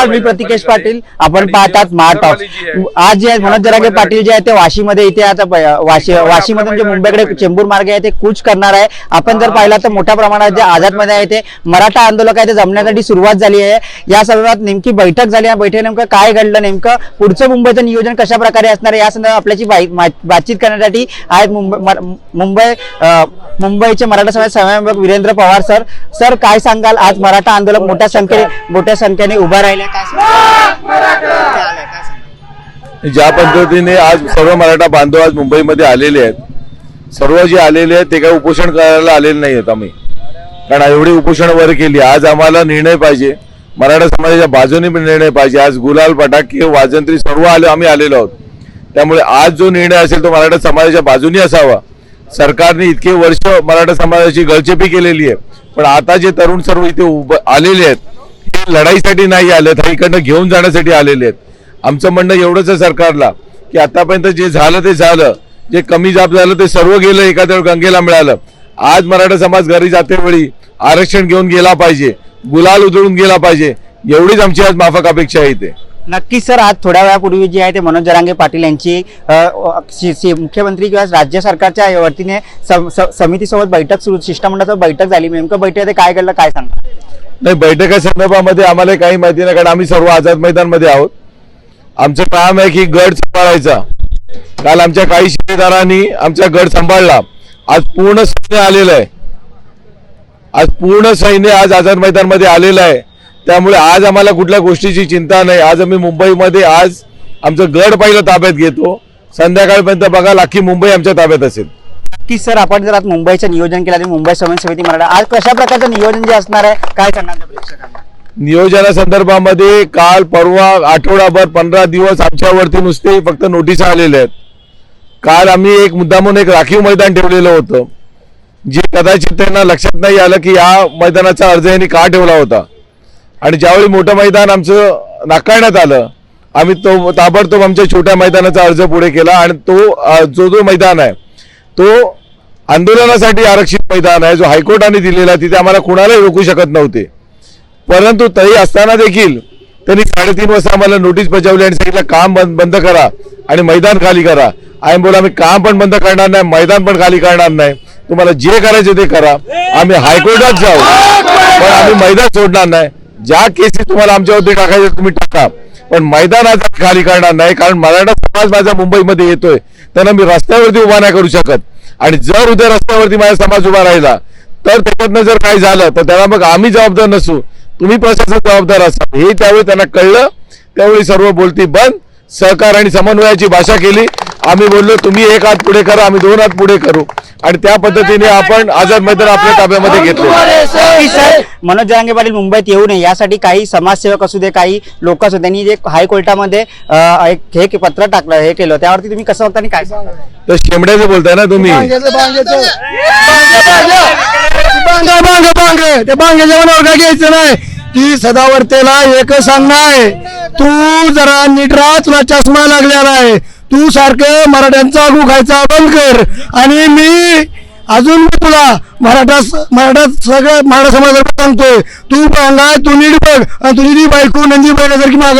नमस्कार मी प्रतिकेश पाटील. आपण पाहतात महाटॉक आज जे मनोज जरागे पाटील जे आहे ते वाशीमध्ये इथे आता वाशी वाशीमधून जे मुंबईकडे चेंबूर मार्ग आहे ते कूच करणार आहे. आपण जर पाहिलं तर मोठ्या प्रमाणात जे आझादमध्ये आहे ते मराठा आंदोलक आहे ते जमण्यासाठी सुरुवात झाली आहे. या संदर्भात नेमकी बैठक झाली या बैठकीत नेमकं काय घडलं नेमकं पुढचं मुंबईचं नियोजन कशा प्रकारे असणार आहे या संदर्भात आपल्याची बातचीत करण्यासाठी आहेत मुंबई मुंबई मुंबईचे मराठा समाज समन्वयक वीरेंद्र पवार सर. सर काय सांगाल? आज मराठा आंदोलक मोठ्या संख्येने मोठ्या संख्येने उभा राहिले. काय ज्या पद्धतीने आज सर्व मराठा बांधव आज मुंबईमध्ये आलेले आहेत सर्व जे आलेले आहेत ते काही उपोषण करायला आलेले नाही आहेत आम्ही. कारण एवढी उपोषण वर केली आज आम्हाला निर्णय पाहिजे. मराठा समाजाच्या बाजूने पण निर्णय पाहिजे. आज गुलाल फटाके वाजंत्री सर्व आले आम्ही आलेलो आहोत. त्यामुळे आज जो निर्णय असेल तो मराठा समाजाच्या बाजूने असावा. सरकारने इतके वर्ष मराठा समाजाची गळचेपी केलेली आहे. पण आता जे तरुण सर्व इथे उभं आलेले आहेत लढाईसाठी नाही आले तर इकडनं घेऊन जाण्यासाठी आलेले आहेत. आमचं म्हणणं एवढंच आहे सरकारला की आतापर्यंत जे झालं ते झालं जे कमी जाप झालं ते सर्व गेलं एखाद्या गंगेला मिळालं. आज मराठा समाज घरी जाते वेळी आरक्षण घेऊन गेला पाहिजे गुलाल उधळून गेला पाहिजे एवढीच आमची आज माफक अपेक्षा आहे इथे. नक्कीच सर आज थोड्या वेळापूर्वी जे आहे ते मनोज जरांगे पाटील यांची मुख्यमंत्री किंवा राज्य सरकारच्या वतीने समितीसोबत बैठक सुरू शिष्टमंडळासोबत बैठक झाली. नेमकं ते काय घडलं काय सांगा नाही बैठका संदर्भामध्ये आम्हाला काही माहिती नाही कारण आम्ही सर्व आझाद मैदानमध्ये आहोत. आमचं काम आहे की गड सांभाळायचा. काल आमच्या काही शिलेदारांनी आमचा गड सांभाळला. आज पूर्ण सैन्य आलेलं आहे. आज पूर्ण सैन्य आज आझाद मैदानमध्ये आलेलं आहे. त्यामुळे आज आम्हाला कुठल्या गोष्टीची चिंता नाही. आज आम्ही मुंबईमध्ये आज आमचं गड पहिलं ताब्यात घेतो. संध्याकाळपर्यंत बघा लाखी मुंबई आमच्या ताब्यात असेल. की सर आपण जर आज मुंबईचं नियोजन केलं मुंबई समन्वय समिती मराठा आज कशा प्रकारचं नियोजन जे असणार आहे काय सांगणार प्रेक्षकांना? नियोजना संदर्भामध्ये काल परवा आठवडाभर पंधरा दिवस आमच्यावरती नुसते फक्त नोटीस आलेल्या आहेत. काल आम्ही एक मुद्दामून एक राखीव मैदान ठेवलेलं होतं जे कदाचित त्यांना लक्षात नाही आलं की या मैदानाचा अर्ज यांनी का ठेवला होता. आणि ज्यावेळी मोठं मैदान आमचं नाकारण्यात आलं आम्ही तो ताबडतोब आमच्या छोट्या मैदानाचा अर्ज पुढे केला आणि तो जो जो मैदान आहे तो आंदोलनासाठी आरक्षित मैदान आहे जो हायकोर्टाने दिलेला आहे, तिथे आम्हाला कुणालाही रोखू शकत नव्हते. परंतु तरी असताना देखील त्यांनी साडेतीन वाजता आम्हाला नोटीस बजावली आणि सांगितलं काम बंद बंद करा आणि मैदान खाली करा. आम्ही बोला आम्ही काम पण बंद करणार नाही मैदान पण खाली करणार नाही. तुम्हाला जे करायचे ते करा. आम्ही हायकोर्टात जाऊ. पण आम्ही मैदान सोडणार नाही. ज्या केसेस तुम्हाला आमच्यावरती टाकायचे तुम्ही टाका. पण मैदान आज खाली करणार नाही कारण मराठा समाज माझा मुंबईमध्ये येतोय. त्यांना मी रस्त्यावरती उभा नाही करू शकत. आणि जर उद्या रस्त्यावरती माझा समाज उभा राहिला तर त्याच्यातनं जर काही झालं तर त्याला मग आम्ही जबाबदार नसू. तुम्ही प्रशासन जबाबदार असाल. हे त्यावेळी त्यांना कळलं. त्यावेळी सर्व बोलती बंद. सहकार आणि समन्वयाची भाषा केली. आम्ही बोललो तुम्ही एक हात पुढे करा आम्ही दोन हात पुढे करू. आणि त्या पद्धतीने आपण आझाद मैदान आपल्या ताब्यामध्ये घेतले. मनोज जरांगे पाटील मुंबईत येऊ नये. यासाठी काही समाजसेवक असू दे काही लोक असू त्यांनी जे हायकोर्टामध्ये अ, एक हे पत्र टाकलं हे केलं त्यावरती तुम्ही कसं होतं आणि काय तर शेमड्याचं बोलताय ना तुम्ही. बांगा बांगा बांग ते काय घ्यायचं नाही. ती सदावर्तेला एकच सांगणं आहे. तू जरा नीट राहा तुला चष्मा लागलेला आहे. तू सारखं मराठ्यांचा आगू खायचा बंद कर. आणि मी अजून तुला मराठा मराठा सगळं मराठा समाजाला सांगतोय तू पांगा तू नीट बघ आणि तुझी ती बायको नंदी बैलासारखी माग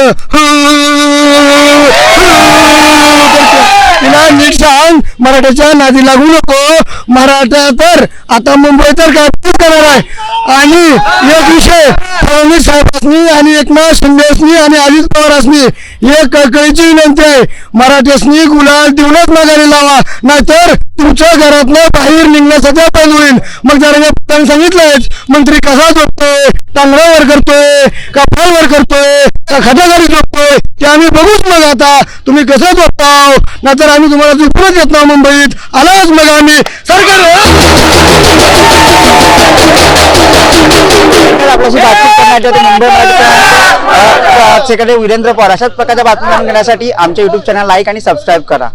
तिला नीट सांग मराठ्याच्या नादी लागू नको मराठा तर आता मुंबई तर काय करणार आहे आणि एक विषय फडणवीस साहेबांनी आणि एकनाथ शिंदेसनी आणि अजित पवारांनी एक कळकळीची विनंती आहे. मराठ्यासनी गुलाल देऊनच माघारी लावा नाहीतर तुमच्या घरातनं बाहेर निघण्यासाठी बंद होईल. मग जरा पत्ताने पत्राने मंत्री कसा झोपतोय टांगड्यावर करतोय का फळवर करतोय का खटाखाली झोपतोय ते आम्ही बघूच मग आता. तुम्ही कसं झोपताव? नाहीतर आम्ही तुम्हाला झोपूनच येत ना मुंबईत. आलाच मग आम्ही. सरकार आपल्याशी बातचीत करण्यासाठी मुंबई सेक्रेटरी वीरेंद्र पवार. अशाच प्रकारच्या बातम्या घेण्यासाठी आमच्या युट्यूब चॅनल लाईक आणि सबस्क्राईब करा.